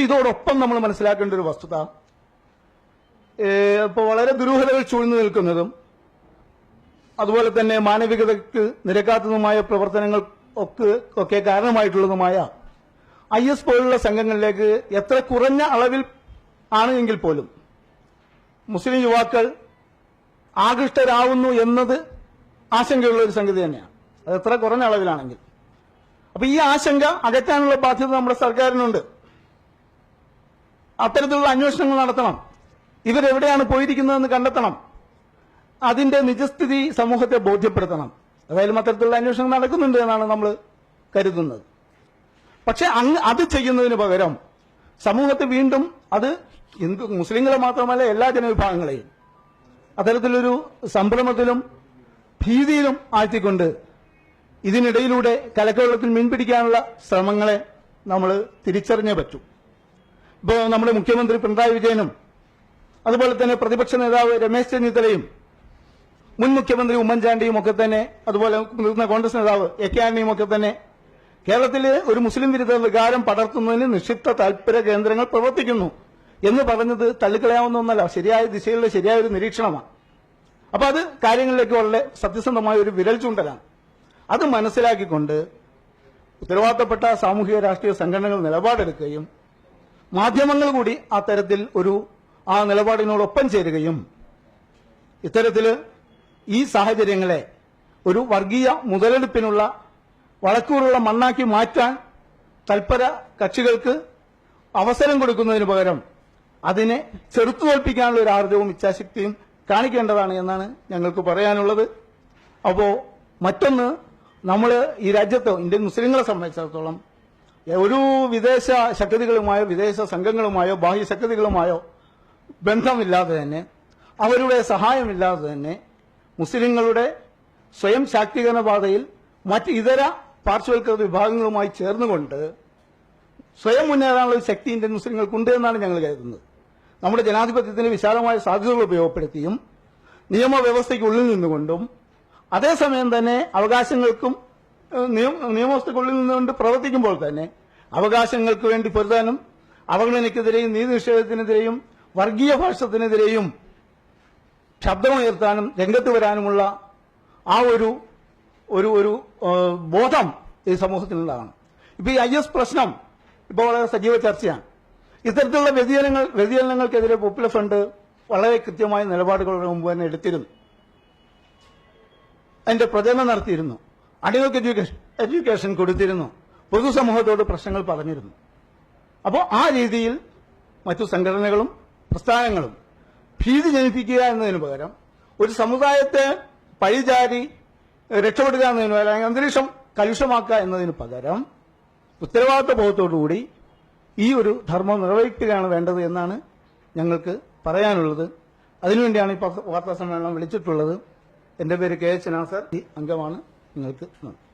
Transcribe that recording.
പക്ഷെ ഇതോടൊപ്പം നമ്മൾ മനസ്സിലാക്കേണ്ട ഒരു വസ്തുത ഇപ്പോൾ വളരെ ദുരൂഹതകൾ ചൂഴ്ന്നു നിൽക്കുന്നതും അതുപോലെ തന്നെ മാനവികതയ്ക്ക് നിരക്കാത്തതുമായ പ്രവർത്തനങ്ങൾ ഒക്കെ ഒക്കെ കാരണമായിട്ടുള്ളതുമായ ഐ എസ് പോലുള്ള സംഘങ്ങളിലേക്ക് എത്ര കുറഞ്ഞ അളവിൽ ആണ് എങ്കിൽ പോലും മുസ്ലിം യുവാക്കൾ ആകൃഷ്ടരാവുന്നു എന്നത് ആശങ്കയുള്ള ഒരു സംഗതി തന്നെയാണ്. അത് എത്ര കുറഞ്ഞ അളവിലാണെങ്കിൽ അപ്പൊ ഈ ആശങ്ക അകറ്റാനുള്ള ബാധ്യത നമ്മുടെ സർക്കാരിനുണ്ട്. അത്തരത്തിലുള്ള അന്വേഷണങ്ങൾ നടത്തണം. ഇവരെവിടെയാണ് പോയിരിക്കുന്നതെന്ന് കണ്ടെത്തണം. അതിന്റെ നിജസ്ഥിതി സമൂഹത്തെ ബോധ്യപ്പെടുത്തണം. ഏതായാലും അത്തരത്തിലുള്ള അന്വേഷണം നടക്കുന്നുണ്ട് എന്നാണ് നമ്മൾ കരുതുന്നത്. പക്ഷെ അങ്ങ് അത് ചെയ്യുന്നതിന് പകരം സമൂഹത്തെ വീണ്ടും അത് ഹിന്ദു മുസ്ലിങ്ങളെ മാത്രമല്ല എല്ലാ ജനവിഭാഗങ്ങളെയും അത്തരത്തിലൊരു സംഭ്രമത്തിലും ഭീതിയിലും ആഴ്ത്തിക്കൊണ്ട് ഇതിനിടയിലൂടെ കലക്കവെള്ളത്തിൽ മീൻ പിടിക്കാനുള്ള ശ്രമങ്ങളെ നമ്മൾ തിരിച്ചറിഞ്ഞേ പറ്റൂ. ഇപ്പോൾ നമ്മുടെ മുഖ്യമന്ത്രി പിണറായി വിജയനും അതുപോലെ തന്നെ പ്രതിപക്ഷ നേതാവ് രമേശ് ചെന്നിത്തലയും മുൻ മുഖ്യമന്ത്രി ഉമ്മൻചാണ്ടിയും ഒക്കെ തന്നെ അതുപോലെ മുതിർന്ന കോൺഗ്രസ് നേതാവ് എ കെ ആന്റണിയും ഒക്കെ തന്നെ കേരളത്തിൽ ഒരു മുസ്ലിം വിരുദ്ധ വികാരം പടർത്തുന്നതിന് നിക്ഷിപ്ത താൽപര്യ കേന്ദ്രങ്ങൾ പ്രവർത്തിക്കുന്നു എന്ന് പറഞ്ഞത് തള്ളിക്കളയാവുന്ന ഒന്നല്ല ശരിയായ ദിശയിലുള്ള ശരിയായ ഒരു നിരീക്ഷണമാണ്. അപ്പൊ അത് കാര്യങ്ങളിലേക്ക് വളരെ സത്യസന്ധമായ ഒരു വിരൽ ചൂണ്ടലാണ്. അത് മനസ്സിലാക്കിക്കൊണ്ട് ഉത്തരവാദിത്തപ്പെട്ട സാമൂഹിക രാഷ്ട്രീയ സംഘടനകൾ നിലപാടെടുക്കുകയും മാധ്യമങ്ങൾ കൂടി ആ തരത്തിൽ ഒരു ആ നിലപാടിനോടൊപ്പം ചേരുകയും ഇത്തരത്തിൽ ഈ സാഹചര്യങ്ങളെ ഒരു വർഗീയ മുതലെടുപ്പിനുള്ള വളക്കൂറുള്ള മണ്ണാക്കി മാറ്റാൻ തൽപര കക്ഷികൾക്ക് അവസരം കൊടുക്കുന്നതിന് പകരം അതിനെ ചെറുത്തു തോൽപ്പിക്കാനുള്ള ഒരു ആർജവും ഇച്ഛാശക്തിയും കാണിക്കേണ്ടതാണ് എന്നാണ് ഞങ്ങൾക്ക് പറയാനുള്ളത്. അപ്പോൾ മറ്റൊന്ന് നമ്മൾ ഈ രാജ്യത്ത് ഇന്ത്യൻ മുസ്ലിങ്ങളെ സംബന്ധിച്ചിടത്തോളം ഒരു വിദേശ ശക്തികളുമായോ വിദേശ സംഘങ്ങളുമായോ ബാഹ്യ ശക്തികളുമായോ ബന്ധമില്ലാതെ തന്നെ അവരുടെ സഹായമില്ലാതെ തന്നെ മുസ്ലിങ്ങളുടെ സ്വയം ശാക്തീകരണ പാതയിൽ മറ്റ് ഇതര പാർശ്വവൽക്കൃത വിഭാഗങ്ങളുമായി ചേർന്നുകൊണ്ട് സ്വയം മുന്നേറാനുള്ള ഒരു ശക്തി ഇന്ത്യൻ മുസ്ലിങ്ങൾക്കുണ്ട് എന്നാണ് ഞങ്ങൾ കരുതുന്നത്. നമ്മുടെ ജനാധിപത്യത്തിന് വിശാലമായ സാധ്യതകൾ ഉപയോഗപ്പെടുത്തിയും നിയമവ്യവസ്ഥയ്ക്കുള്ളിൽ നിന്നുകൊണ്ടും അതേസമയം തന്നെ അവകാശങ്ങൾക്കും ഏഹ്, നിയമ- നിയമവ്യവസ്ഥയ്ക്കുള്ളിൽ നിന്നുകൊണ്ട് പ്രവർത്തിക്കുമ്പോൾ തന്നെ അവകാശങ്ങൾക്ക് വേണ്ടി പൊരുതാനും അവഗണനയ്ക്കെതിരെയും നീതി നിഷേധത്തിനെതിരെയും വർഗീയ ഭാഷത്തിനെതിരെയും ശബ്ദമുയർത്താനും രംഗത്ത് വരാനുമുള്ള ആ ഒരു ഒരു ഒരു ബോധം ഈ സമൂഹത്തിനുള്ളതാണ് ഇപ്പൊ ഈ ഐ എസ് പ്രശ്നം ഇപ്പോൾ വളരെ സജീവ ചർച്ചയാണ്. ഇത്തരത്തിലുള്ള വ്യതിയാനങ്ങൾ വ്യതിയാനങ്ങൾക്കെതിരെ പോപ്പുലർ ഫ്രണ്ട് വളരെ കൃത്യമായ നിലപാടുകളുടെ മുമ്പ് തന്നെ എടുത്തിരുന്നു. അതിന്റെ പ്രചരണം നടത്തിയിരുന്നു. അടിമക്ക് എഡ്യൂക്കേഷൻ എഡ്യൂക്കേഷൻ കൊടുത്തിരുന്നു. പൊതുസമൂഹത്തോട് പ്രശ്നങ്ങൾ പറഞ്ഞിരുന്നു. അപ്പോൾ ആ രീതിയിൽ മറ്റു സംഘടനകളും പ്രസ്ഥാനങ്ങളും ഭീതി ജനിപ്പിക്കുക എന്നതിന് പകരം ഒരു സമുദായത്തെ പഴിചാരി രക്ഷപ്പെടുക എന്നതിന് പകരം അല്ലെങ്കിൽ അന്തരീക്ഷം കലുഷമാക്കുക എന്നതിന് പകരം ഉത്തരവാദിത്വ ബോധത്തോടുകൂടി ഈ ഒരു ധർമ്മം നിർവഹിക്കുകയാണ് വേണ്ടത് എന്നാണ് ഞങ്ങൾക്ക് പറയാനുള്ളത്. അതിനുവേണ്ടിയാണ് ഈ വാർത്താ സമ്മേളനം വിളിച്ചിട്ടുള്ളത്. എന്റെ പേര് കെ എച്ച് നാസർ. അംഗമാണ് നിങ്ങൾക്ക് നന്ദി